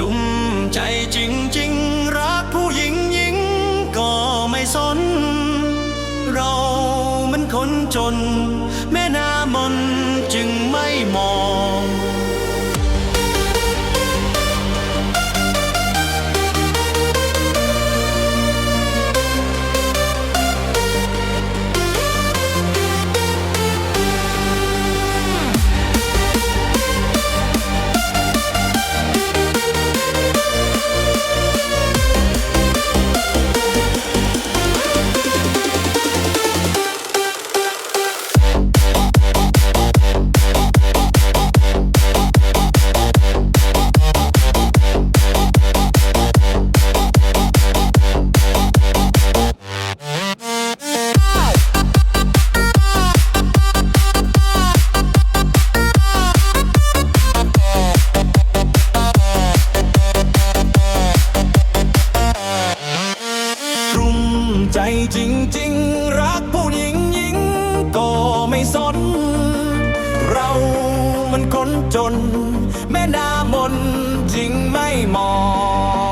ลุ่มใจจริงๆ รักผู้หญิงหญิงก็ไม่สน เรามันคนจน แม่น้ามนจึง จจริง ๆ รักผู้หญิงหญิงก็ไม่สน เรามันคนจน แม่นามนจริงไม่มอง